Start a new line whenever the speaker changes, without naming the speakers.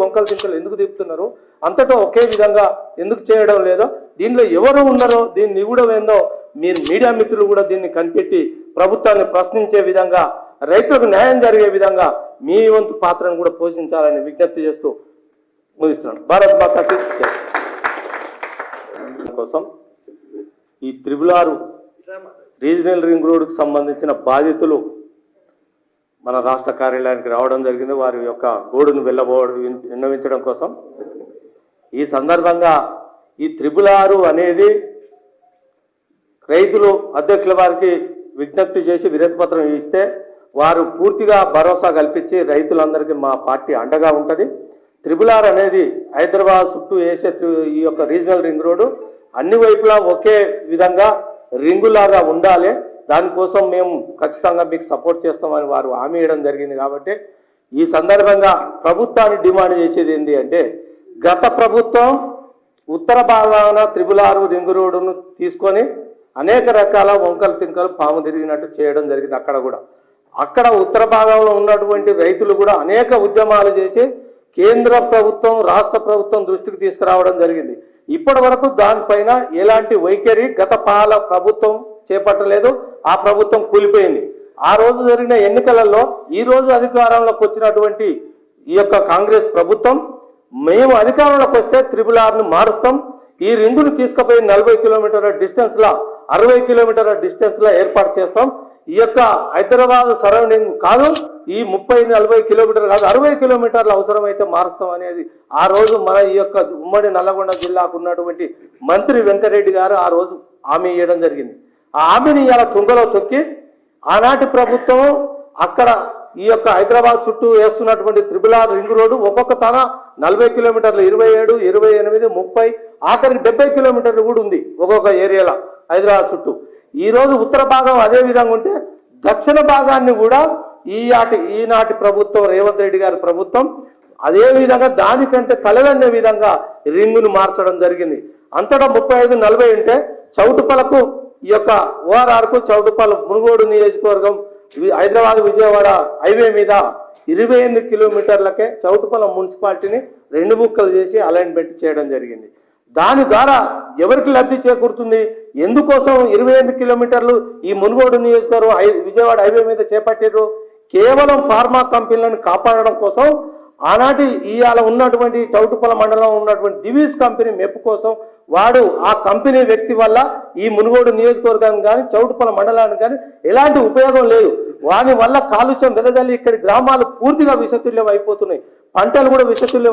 వంకలు చింకలు ఎందుకు తిప్పుతున్నారు? అంతటా ఒకే విధంగా ఎందుకు చేయడం లేదో దీనిలో ఎవరు ఉన్నారో దీని నిగూఢం ఏందో మీరు మీడియా మిత్రులు కూడా దీన్ని కనిపెట్టి ప్రభుత్వాన్ని ప్రశ్నించే విధంగా రైతులకు న్యాయం జరిగే విధంగా మీ వంతు పాత్రను కూడా పోషించాలని విజ్ఞప్తి చేస్తూ ముగిస్తున్నాను. భారత్ మాతాకి. కోసం ఈ త్రిబులారు రీజనల్ రింగ్ రోడ్డుకు సంబంధించిన బాధితులు మన రాష్ట్ర కార్యాలయానికి రావడం జరిగింది. వారి యొక్క గోడును వెళ్ళబోడు విన్నవించడం కోసం. ఈ సందర్భంగా ఈ త్రిబులారు అనేది రైతులు అధ్యక్షుల వారికి విజ్ఞప్తి చేసి విరతిపత్రం ఇస్తే వారు పూర్తిగా భరోసా కల్పించి రైతులందరికీ మా పార్టీ అండగా ఉంటుంది. త్రిబులార్ అనేది హైదరాబాద్ చుట్టూ వేసే ఈ యొక్క రీజనల్ రింగ్ రోడ్డు అన్ని వైపులా ఒకే విధంగా రింగులాగా ఉండాలి. దానికోసం మేము ఖచ్చితంగా మీకు సపోర్ట్ చేస్తామని వారు హామీ ఇవ్వడం జరిగింది కాబట్టి ఈ సందర్భంగా ప్రభుత్వాన్ని డిమాండ్ చేసేది ఏంటి అంటే గత ప్రభుత్వం ఉత్తర భాగాన త్రిబులారు రింగు రోడ్డును తీసుకొని అనేక రకాల వంకలు తింకలు పాము తిరిగినట్టు చేయడం జరిగింది అక్కడ కూడా. అక్కడ ఉత్తర భాగంలో ఉన్నటువంటి రైతులు కూడా అనేక ఉద్యమాలు చేసి కేంద్ర ప్రభుత్వం రాష్ట్ర ప్రభుత్వం దృష్టికి తీసుకురావడం జరిగింది. ఇప్పటి వరకు దానిపైన ఎలాంటి వైఖరి గత పాల ప్రభుత్వం చేపట్టలేదు ఆ ప్రభుత్వం కూలిపోయింది. ఆ రోజు జరిగిన ఎన్నికలలో ఈ రోజు అధికారంలోకి వచ్చినటువంటి ఈ యొక్క కాంగ్రెస్ ప్రభుత్వం మేము అధికారంలోకి వస్తే త్రిపుల్ ఆర్ను మారుస్తాం. ఈ రింగును తీసుకుపోయి నలభై కిలోమీటర్ల డిస్టెన్స్ లా అరవై కిలోమీటర్ల డిస్టెన్స్ లా ఏర్పాటు చేస్తాం. ఈ యొక్క హైదరాబాద్ సరౌండింగ్ కాదు ఈ ముప్పై నలభై కిలోమీటర్లు కాదు అరవై కిలోమీటర్లు అవసరమైతే మారుస్తాం అనేది ఆ రోజు మన ఈ యొక్క ఉమ్మడి నల్లగొండ జిల్లాకు ఉన్నటువంటి మంత్రి వెంకరెడ్డి గారు ఆ రోజు హామీ ఇవ్వడం జరిగింది. ఆ హామీని ఇవాళ తుంగలో తొక్కి ఆనాటి ప్రభుత్వం అక్కడ ఈ యొక్క హైదరాబాద్ చుట్టూ వేస్తున్నటువంటి త్రిబుల్ ఆర్ రింగ్ రోడ్డు ఒక్కొక్క తన నలభై కిలోమీటర్లు ఇరవై ఏడు ఇరవై ఎనిమిది ముప్పై ఆఖరికి డెబ్బై కిలోమీటర్లు కూడా ఉంది ఒక్కొక్క ఏరియాలో హైదరాబాద్ చుట్టూ. ఈరోజు ఉత్తర భాగం అదే విధంగా ఉంటే దక్షిణ భాగాన్ని కూడా ఈనాటి ఈనాటి ప్రభుత్వం రేవంత్ రెడ్డి గారి ప్రభుత్వం అదే విధంగా దానికంటే తలదన్నే విధంగా రింగును మార్చడం జరిగింది. అంతటా ముప్పై ఐదు నలభై ఉంటే చౌటుపలకు ఈ యొక్క ఓఆర్ఆర్కు చౌటుపల మునుగోడు నియోజకవర్గం హైదరాబాద్ విజయవాడ హైవే మీద ఇరవై ఎనిమిది కిలోమీటర్లకే చౌటుపల్ల మున్సిపాలిటీని రెండు ముక్కలు చేసి అలైన్మెంట్ చేయడం జరిగింది. దాని ద్వారా ఎవరికి లబ్ధి చేకూరుతుంది? ఎందుకోసం ఇరవై ఎనిమిది కిలోమీటర్లు ఈ మునుగోడు నియోజకవర్గం విజయవాడ హైవే మీద చేపట్టారు కేవలం ఫార్మా కంపెనీలను కాపాడడం కోసం ఆనాటి ఇవాళ ఉన్నటువంటి చౌటుపల మండలం ఉన్నటువంటి దివీస్ కంపెనీ మెప్పు కోసం వాడు ఆ కంపెనీ వ్యక్తి వల్ల ఈ మునుగోడు నియోజకవర్గానికి కానీ చౌటుపల మండలానికి కానీ ఎలాంటి ఉపయోగం లేదు. వాని వల్ల కాలుష్యం వెదజల్లి ఇక్కడి గ్రామాలు పూర్తిగా విషతుల్యం అయిపోతున్నాయి. పంటలు కూడా విషతుల్యం